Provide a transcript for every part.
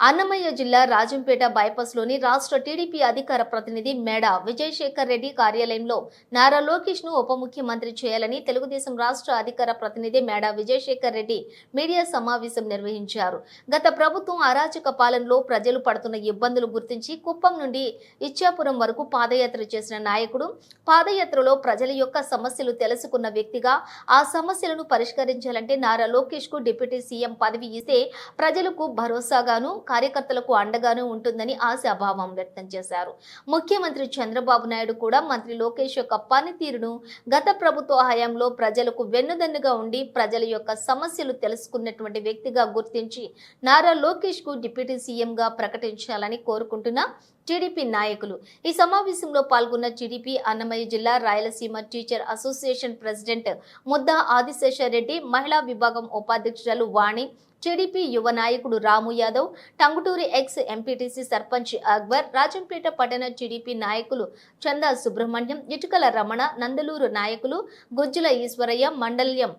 అన్నమయ్య జిల్లా రాజంపేట బైపాస్లోని రాష్ట్ర టీడీపీ అధికార ప్రతినిధి మేడ విజయశేఖర్ రెడ్డి కార్యాలయంలో నారా లోకేష్ను ఉప ముఖ్యమంత్రి చేయాలని తెలుగుదేశం రాష్ట్ర అధికార ప్రతినిధి మేడ విజయశేఖర్ రెడ్డి మీడియా సమావేశం నిర్వహించారు. గత ప్రభుత్వం అరాచక పాలనలో ప్రజలు పడుతున్న ఇబ్బందులు గుర్తించి కుప్పం నుండి ఇచ్చాపురం వరకు పాదయాత్ర చేసిన నాయకుడు పాదయాత్రలో ప్రజల యొక్క సమస్యలు తెలుసుకున్న వ్యక్తిగా ఆ సమస్యలను పరిష్కరించాలంటే నారా లోకేష్కు డిప్యూటీ సీఎం పదవి ఇస్తే ప్రజలకు భరోసాగాను కార్యకర్తలకు అండగాను ఉంటుందని ఆశాభావం వ్యక్తం చేశారు. ముఖ్యమంత్రి చంద్రబాబు నాయుడు కూడా మంత్రి లోకేష్ యొక్క పనితీరును గత ప్రభుత్వ హయాంలో ప్రజలకు వెన్నుదన్నుగా ఉండి ప్రజల యొక్క సమస్యలు తెలుసుకున్నటువంటి వ్యక్తిగా గుర్తించి నారా లోకేష్కు డిప్యూటీ సీఎంగా ప్రకటించాలని కోరుకుంటున్న టీడీపీ నాయకులు. ఈ సమావేశంలో పాల్గొన్న టీడీపీ అన్నమయ్య జిల్లా Rayalaseema teacher association president Mudda Adisheshareddy మహిళా విభాగం ఉపాధ్యక్షురాలు వాణి టీడీపీ యువ నాయకుడు రాము యాదవ్ టంగుటూరి ఎక్స్ ఎంపీటీసీ సర్పంచ్ అక్బర్ రాజంపేట పట్టణ టీడీపీ నాయకులు చందా సుబ్రహ్మణ్యం ఇటుకల రమణ నందలూరు నాయకులు గుజ్జుల ఈశ్వరయ్య మండల్యం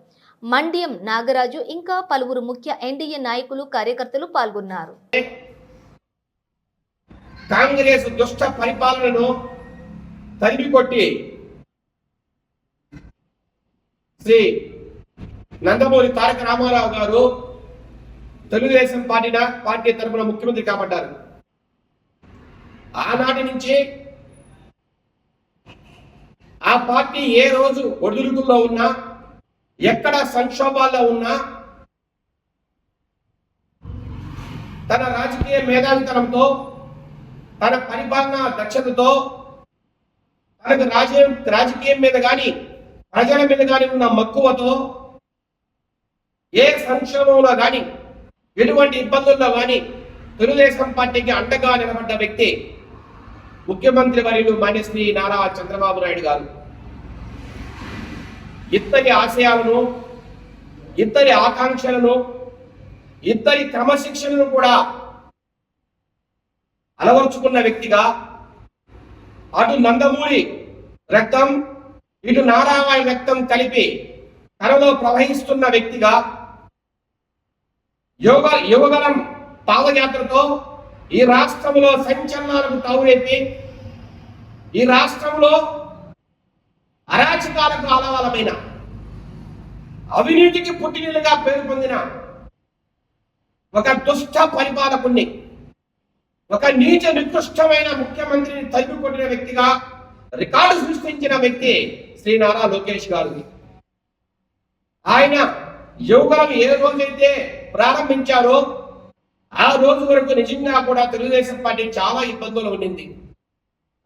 మండ్యం నాగరాజు ఇంకా పలువురు ముఖ్య ఎన్డీఏ నాయకులు కార్యకర్తలు పాల్గొన్నారు. కాంగ్రెస్ దుష్ట పరిపాలనను తరిమి కొట్టి శ్రీ నందమూరి తారక రామారావు గారు తెలుగుదేశం పార్టీ పార్టీ తరఫున ముఖ్యమంత్రి కాబడ్డారు. ఆనాటి నుంచి ఆ పార్టీ ఏ రోజు ఒడిదుడుకుల్లో ఉన్నా ఎక్కడ సంక్షోభాల్లో ఉన్నా తన రాజకీయ మేధావితనంతో తన పరిపాలన దక్షతతో తనకు రాజకీయ రాజకీయం మీద కానీ ప్రజల మీద కానీ ఉన్న మక్కువతో ఏ సంక్షోభంలో కానీ ఎటువంటి ఇబ్బందుల్లో కానీ తెలుగుదేశం పార్టీకి అండగా నిలబడ్డ వ్యక్తి ముఖ్యమంత్రి వర్యులు మాన్యశ్రీ నారా చంద్రబాబు నాయుడు గారు. ఇద్దరి ఆశయాలను ఇద్దరి ఆకాంక్షలను ఇద్దరి క్రమశిక్షణను కూడా అలవర్చుకున్న వ్యక్తిగా అటు నందమూరి రక్తం ఇటు నారాయణ రక్తం కలిపి తనలో ప్రవహిస్తున్న వ్యక్తిగా యోగ యువగలం పాదయాత్రతో ఈ రాష్ట్రంలో సంచలనాలకు తావురెత్తి ఈ రాష్ట్రంలో అరాచకాలకు ఆలవాలమైన అవినీతికి పుట్టినలుగా పేరు పొందిన ఒక దుష్ట పరిపాలకుణ్ణి ఒక నీచ నికృష్టమైన ముఖ్యమంత్రిని తలుపు కొట్టిన వ్యక్తిగా రికార్డు సృష్టించిన వ్యక్తి శ్రీ నారా లోకేష్ గారు. ఆయన యువకులను ఏ రోజైతే ప్రారంభించారో ఆ రోజు వరకు నిజంగా కూడా తెలుగుదేశం పార్టీ చాలా ఇబ్బందులు ఉండింది.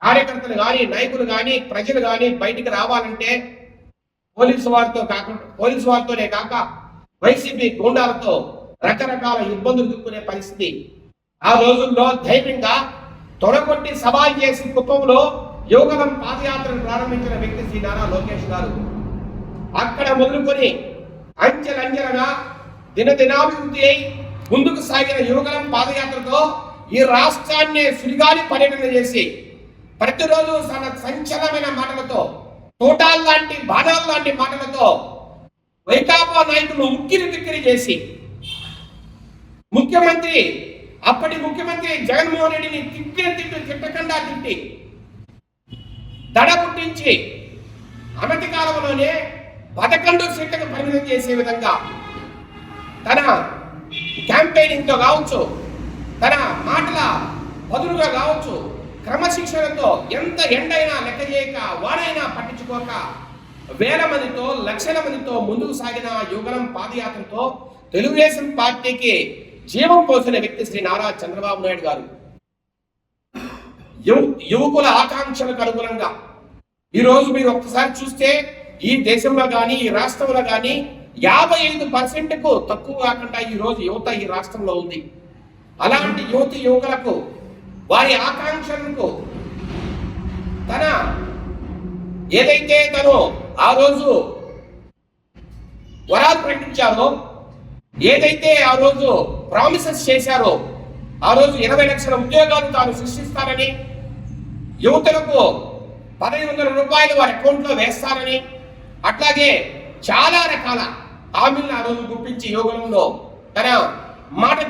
కార్యకర్తలు కానీ నాయకులు కానీ ప్రజలు కానీ బయటికి రావాలంటే పోలీసు వారితో కాకుండా పోలీసు వారితోనే కాక వైసీపీ గూండాలతో రకరకాల ఇబ్బందులు దుక్కునే పరిస్థితి. ఆ రోజుల్లో ధైర్యంగా తొడగొట్టి సవాల్ చేసి కుప్పంలో యోగనం పాదయాత్రను ప్రారంభించిన వ్యక్తి శ్రీ నారా లోకేష్ గారు. అక్కడ మొదలుకొని అంచెలంచెలుగా దినదినాభివృద్ధి అయి ముందుకు సాగిన యువగలం పాదయాత్రతో ఈ రాష్ట్రాన్ని సుడిగాలి పర్యటన చేసి ప్రతిరోజు తన సంచలనమైన మాటలతో తోటాల్ లాంటి లాంటి మాటలతో వైకాపా నాయకులు ఉక్కిరి బిక్కిరి చేసి ముఖ్యమంత్రి అప్పటి ముఖ్యమంత్రి జగన్మోహన్ రెడ్డిని తిట్టిన తిట్టు తిట్టకుండా తిట్టి దడ పుట్టించి అనతి కాలంలోనే పదకొండు సీట్లకు పరిమితం చేసే విధంగా తన క్యాంపెయినింగ్తో కావచ్చు తన మాటల బదులుగా కావచ్చు క్రమశిక్షణతో ఎంత ఎండైనా లెక్క చేయక వారైనా పట్టించుకోక వేల మందితో లక్షల మందితో ముందుకు సాగిన యుగలం పాదయాత్రతో తెలుగుదేశం పార్టీకి జీవం పోసిన వ్యక్తి శ్రీ నారా చంద్రబాబు నాయుడు గారు. యువ- యువకుల ఆకాంక్షలకు అనుగుణంగా ఈరోజు మీరు ఒక్కసారి చూస్తే ఈ దేశంలో కానీ ఈ రాష్ట్రంలో కానీ యాభై ఐదు పర్సెంట్కు తక్కువ కాకుండా ఈ రోజు యువత ఈ రాష్ట్రంలో ఉంది. అలాంటి యువతి యువకులకు వారి ఆకాంక్షలకు తన ఏదైతే తను ఆ రోజు వరాలు ప్రకటించారో ఏదైతే ఆ రోజు ప్రామిసెస్ చేశారో ఆ రోజు ఇరవై లక్షల ఉద్యోగాలు తాను సృష్టిస్తానని యువతులకు పదహైదు వందల రూపాయలు వారి అకౌంట్లో వేస్తానని అట్లాగే చాలా రకాల హామీలను ఆ రోజు గుర్తించి యోగంలో తన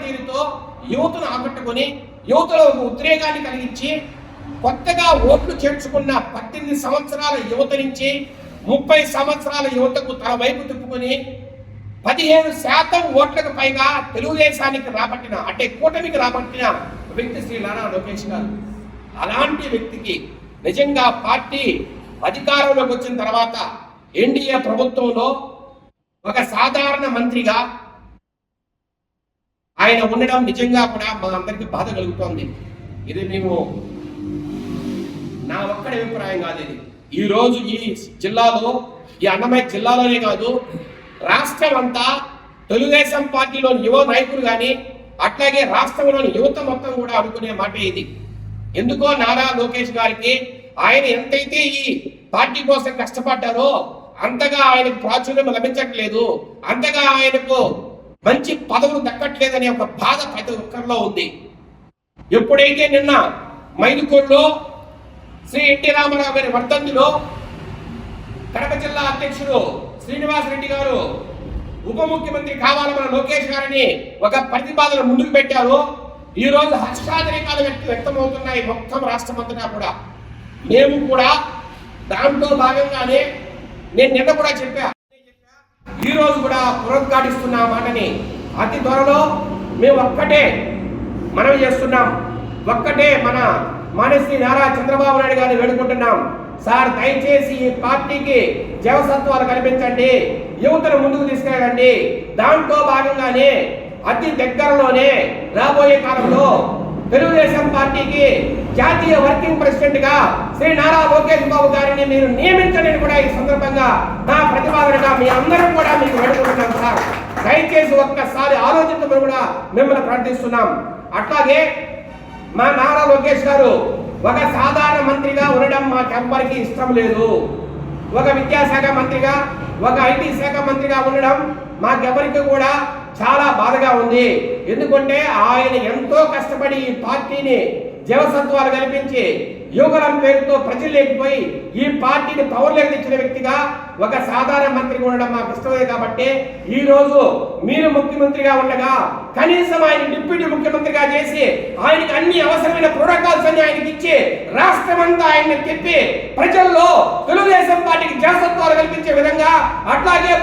తీరుతో యువతను ఆకట్టుకొని యువతలో ఒక ఉద్రేగాన్ని కలిగించి కొత్తగా ఓట్లు చేర్చుకున్న పద్దెనిమిది సంవత్సరాల యువత నుంచి ముప్పై సంవత్సరాల యువతకు తన వైపు తిప్పుకొని పదిహేను శాతం ఓట్లకు పైగా తెలుగుదేశానికి రాబట్టిన అంటే కూటమికి రాబట్టిన వ్యక్తి శ్రీ నారా లోకేష్ గారు. అలాంటి వ్యక్తికి నిజంగా పార్టీ అధికారంలోకి వచ్చిన తర్వాత ఎన్డీఏ ప్రభుత్వంలో ఒక సాధారణ మంత్రిగా ఆయన ఉండడం నిజంగా కూడా మా అందరికి బాధ కలుగుతోంది. ఇది మేము నా ఒక్కడి అభిప్రాయం కాదు ఇది. ఈ రోజు ఈ జిల్లాలో ఈ అన్నమయ్య జిల్లాలోనే కాదు రాష్ట్రం అంతా తెలుగుదేశం పార్టీలోని యువ నాయకులు కానీ అట్లాగే రాష్ట్రంలోని యువత మొత్తం కూడా అనుకునే మాట ఇది. ఎందుకో నారా లోకేష్ గారికి ఆయన ఎంతైతే ఈ పార్టీ కోసం కష్టపడ్డారో అంతగా ఆయనకు ప్రాచుర్యం లభించట్లేదు. అంతగా ఆయనకు మంచి పదవులు దక్కట్లేదనే ఒక బాధ ప్రతి ఒక్కరిలో ఉంది. ఎప్పుడైతే నిన్న మైదుకూరులో శ్రీ ఎన్టీ రామారావు గారి వర్ధంతిలో కడప జిల్లా అధ్యక్షుడు శ్రీనివాస్ రెడ్డి గారు ఉప ముఖ్యమంత్రి కావాలి మన లోకేష్ గారిని ఒక ప్రతిపాదన ముందుకు పెట్టారు. ఈ రోజు హర్షాదరికాలు వ్యక్తి వ్యక్తమవుతున్నాయి. మొత్తం రాష్ట్రమంతటా కూడా. మేము కూడా దాంట్లో భాగంగానే నేను నిన్న కూడా చెప్పా. ఈ రోజు కూడా పునరుద్ఘాటిస్తున్న మాటని అతి త్వరలో మేము ఒక్కటే మనం చేస్తున్నాం. ఒక్కటే మన మానశ్రీ నారా చంద్రబాబు నాయుడు గారిని వేడుకుంటున్నాం. సార్ దయచేసి ఈ పార్టీకి జీవసత్వాలు కల్పించండి. యువతను ముందుకు తీసుకెళ్ళండి. దాంట్లో భాగంగానే అతి దగ్గరలోనే రాబోయే కాలంలో తెలుగుదేశం పార్టీకి జాతీయ వర్కింగ్ ప్రెసిడెంట్గా శ్రీ నారా లోకేష్ బాబు గారిని మీరు నియమించండి కూడా ఈ సందర్భంగా నా ప్రతిపాదనగా మీ అందరం కూడా మీకు వేడుకుంటున్నాం సార్. దయచేసి ఒక్కసారి ఆలోచించమని కూడా మిమ్మల్ని ప్రార్థిస్తున్నాం. అట్లాగే మా నారా లోకేష్ గారు ఒక సాధారణ మంత్రిగా ఉండడం మాకెవ్వరికి ఇష్టం లేదు. ఒక విద్యాశాఖ మంత్రిగా ఒక ఐటీ శాఖ మంత్రిగా ఉండడం మాకెవరికి కూడా చాలా బాధగా ఉంది. ఎందుకంటే ఆయన ఎంతో కష్టపడి ఈ పార్టీని జీవసత్వాలు కల్పించి యువకులం పేరుతో ప్రజలు లేకపోయి ఈ పార్టీని పవర్లోకి తెచ్చిన వ్యక్తిగా ఒక సాధారణ మంత్రిగా ఉండడం మాకు ఇష్టమే కాబట్టి ఈ రోజు మీరు ముఖ్యమంత్రిగా ఉండగా కనీసం ఆయన డిప్యూటీ ముఖ్యమంత్రిగా చేసి ఆయనకి అన్ని అవసరమైన ప్రోటోకాల్స్ అన్ని ఆయనకి ఇచ్చి రాష్ట్రమంతా ఆయన చెప్పి ప్రజల్లో తెలుగుదేశం పార్టీకి జనసత్వాలు కల్పించే విధంగా అట్లాగే